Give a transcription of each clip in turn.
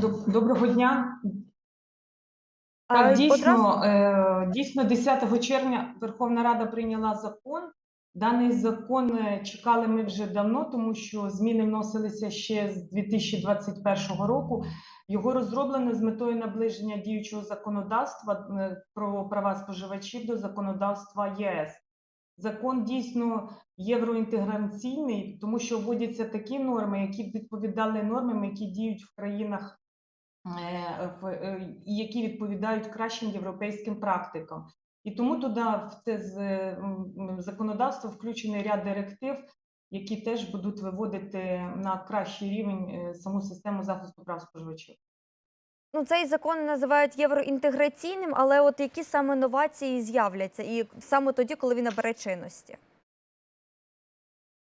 Доб- Доброго дня. Так, дійсно, е, дійсно, 10 червня Верховна Рада прийняла закон. Даний закон е, чекали ми вже давно, тому що зміни вносилися ще з 2021 року. Його розроблено з метою наближення діючого законодавства е, про права споживачів до законодавства ЄС. Закон дійсно євроінтеграційний, тому що вводяться такі норми, які відповідали нормам, які діють в країнах які відповідають кращим європейським практикам. І тому туди в це законодавство включений ряд директив, які теж будуть виводити на кращий рівень е, саму систему захисту прав споживачів. Ну, цей закон називають євроінтеграційним, але от які саме новації з'являться, і саме тоді, коли він набере чинності?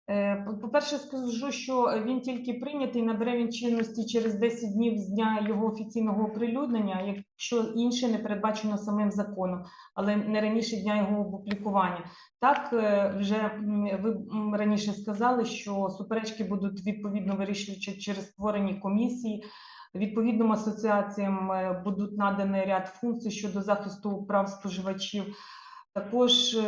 Е, по- По-перше, скажу, що він тільки прийнятий, набере він чинності через 10 днів з дня його офіційного оприлюднення, якщо інше не передбачено самим законом, але не раніше дня його опублікування. Так, е, вже ви раніше сказали, що суперечки будуть відповідно вирішувати через створені комісії. Відповідним асоціаціям е, будуть надані ряд функцій щодо захисту прав споживачів. Також е,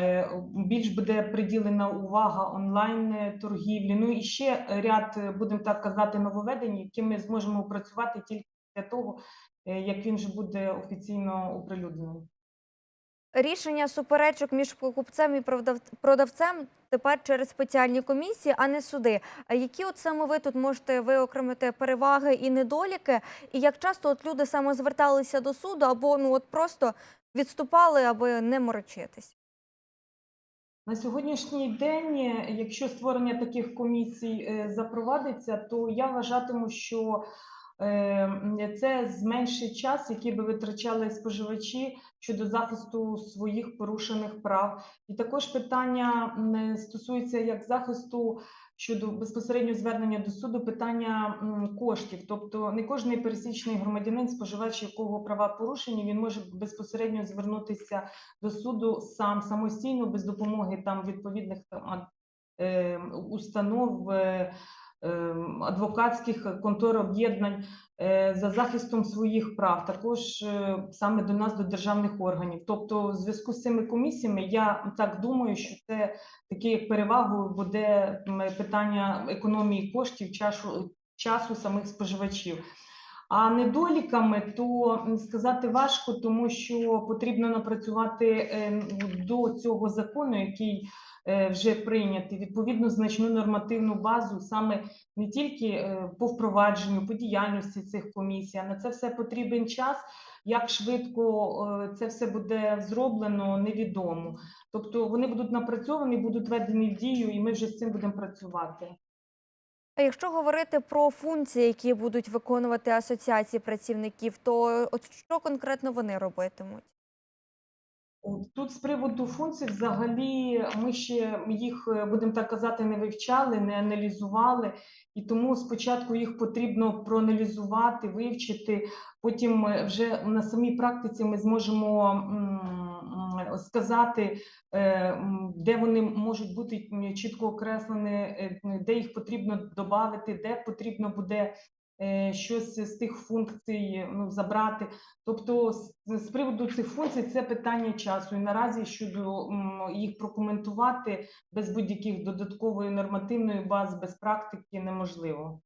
е, більш буде приділена увага онлайн торгівлі. Ну і ще ряд, е, будемо так казати, нововведень, які ми зможемо опрацювати тільки для того, як він вже буде офіційно оприлюднений. Рішення суперечок між покупцем і продав- продавцем тепер через спеціальні комісії, а не суди. А які от саме ви тут можете виокремити переваги і недоліки? І як часто от люди саме зверталися до суду або ну от просто відступали, аби не морочитись? На сьогоднішній день, е, якщо створення таких комісій е, запровадиться, то я вважатиму, що е, це зменшить час, який би витрачали споживачі щодо захисту своїх порушених прав. І також питання стосується як захисту щодо безпосередньо звернення до суду, питання коштів. Тобто не кожний пересічний громадянин, споживач, якого права порушені, він може безпосередньо звернутися до суду сам самостійно, без допомоги там відповідних там е, установ. Е, е, Адвокатських контор об'єднань е, за захистом своїх прав, також е, саме до нас, до державних органів. Тобто, в зв'язку з цими комісіями, я так думаю, що це таке як перевагою буде питання економії коштів, часу, часу самих споживачів. А недоліками то сказати важко, тому що потрібно напрацювати е, до цього закону, який вже прийнятий, відповідно значну нормативну базу, саме не тільки е, по впровадженню, по діяльності цих комісій, а на це все потрібен час. Як швидко е, це все буде зроблено, невідомо. Тобто вони будуть напрацьовані, будуть введені в дію, і ми вже з цим будемо працювати. А якщо говорити про функції, які будуть виконувати асоціації працівників, то от що конкретно вони робитимуть? Тут з приводу функцій, взагалі, ми ще їх, е, будемо так казати, не вивчали, не аналізували, і тому спочатку їх потрібно проаналізувати, вивчити. Потім е, вже на самій практиці ми зможемо сказати, е, де вони можуть бути чітко окреслені, де їх потрібно додати, де потрібно буде щось з тих функцій ну, забрати. Тобто, з, з приводу цих функцій це питання часу. І наразі щодо їх прокоментувати без будь-яких додаткової нормативної бази, без практики неможливо.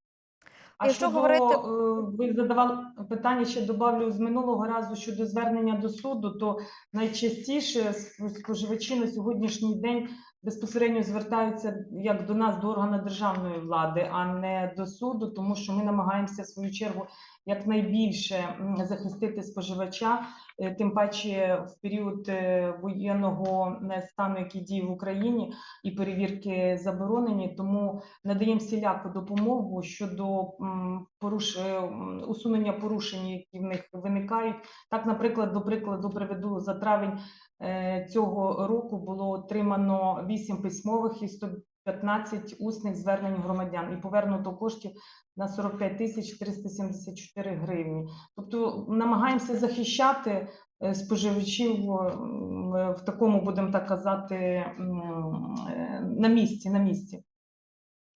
А Якщо щодо, говорити- е, ви задавали питання, ще добавлю з минулого разу щодо звернення до суду, то найчастіше споживачі на сьогоднішній день безпосередньо звертаються як до нас, до органу державної влади, а не до суду, тому що ми намагаємося в свою чергу якнайбільше захистити споживача, е, тим паче в період е, воєнного е, стану, який діє в Україні, і перевірки заборонені. Тому надаємо всіляку допомогу щодо поруш... усунення порушень, які в них виникають. Так, наприклад, до прикладу приведу за травень цього року було отримано 8 письмових і 115 усних звернень громадян і повернуто коштів на 45 тисяч 374 гривні. Тобто намагаємося захищати е, споживачів в такому, будемо так казати, е, на місці. На місці.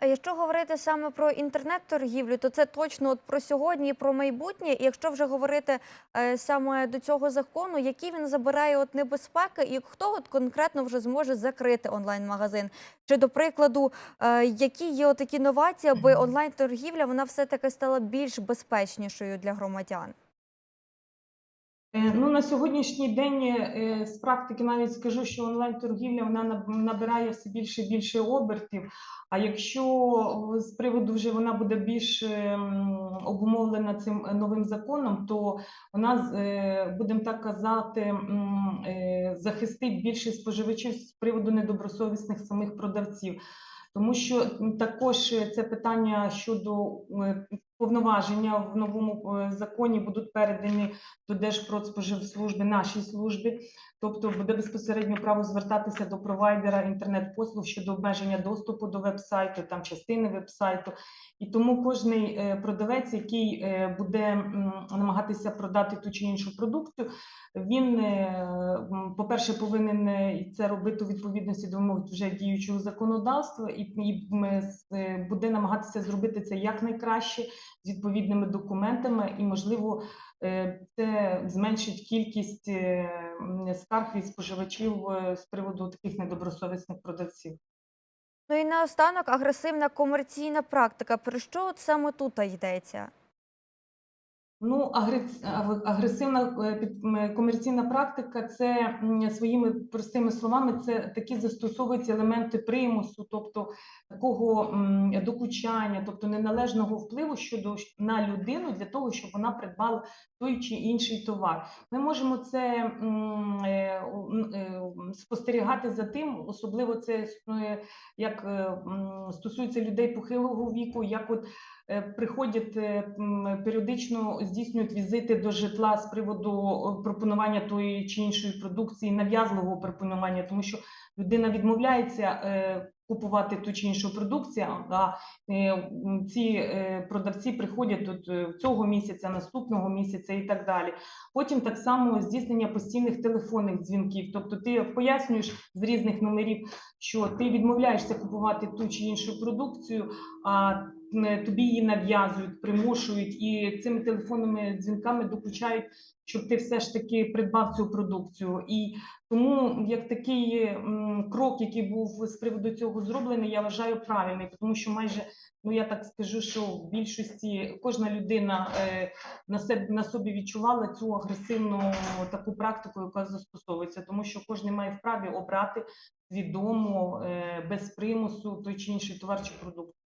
А Якщо говорити саме про інтернет-торгівлю, то це точно от про сьогодні і про майбутнє. І якщо вже говорити е, саме до цього закону, які він забирає от небезпеки, і хто от конкретно вже зможе закрити онлайн-магазин? Чи до прикладу, е, які є такі новації, аби онлайн-торгівля вона все таки стала більш безпечнішою для громадян? Е, Ну, на сьогоднішній день е, з практики навіть скажу, що онлайн-торгівля вона наб- набирає все більше і більше обертів. А якщо з приводу вже вона буде більш обумовлена цим е, новим законом, то вона, е, будемо так казати, е, захистить більше споживачів з приводу недобросовісних самих продавців. Тому що також е, це питання щодо е, повноваження в новому е, законі будуть передані до Держпродспоживслужби, нашій службі, тобто буде безпосередньо право звертатися до провайдера інтернет-послуг щодо обмеження доступу до веб-сайту, там частини веб-сайту. І тому кожний е, продавець, який е, буде намагатися продати ту чи іншу продукцію, він, по-перше, повинен це робити у відповідності до вимог вже діючого законодавства, і, буде намагатися зробити це якнайкраще з відповідними документами, і можливо е, це зменшить кількість е, скарг від споживачів е, з приводу таких недобросовісних продавців. Ну і наостанок агресивна комерційна практика. Про що от саме тут йдеться? Ну, агрес- аг- агресивна е, комерційна практика це своїми простими словами, це такі застосовуються елементи примусу, тобто такого докучання, тобто неналежного впливу щодо на людину для того, щоб вона придбала той чи інший товар. Ми можемо це е, е, спостерігати за тим, особливо це е, як е, стосується людей похилого віку, як от е, приходять е, періодично здійснюють візити до житла з приводу е, пропонування тої чи іншої продукції, нав'язливого пропонування, тому що людина відмовляється е, купувати ту чи іншу продукцію, а е, ці е, продавці приходять тут е, цього місяця, наступного місяця і так далі. Потім так само здійснення постійних телефонних дзвінків. Тобто ти пояснюєш з різних номерів, що ти відмовляєшся купувати ту чи іншу продукцію, а тобі її нав'язують, примушують і цими телефонними дзвінками докучають, щоб ти все ж таки придбав цю продукцію. І тому як такий м, крок, який був з приводу цього зроблений, я вважаю правильний, тому що майже ну я так скажу, що в більшості кожна людина е, на себе на собі відчувала цю агресивну таку практику, яка застосовується, тому що кожен має вправі обрати свідомо е, без примусу той чи інший товар чи продукт.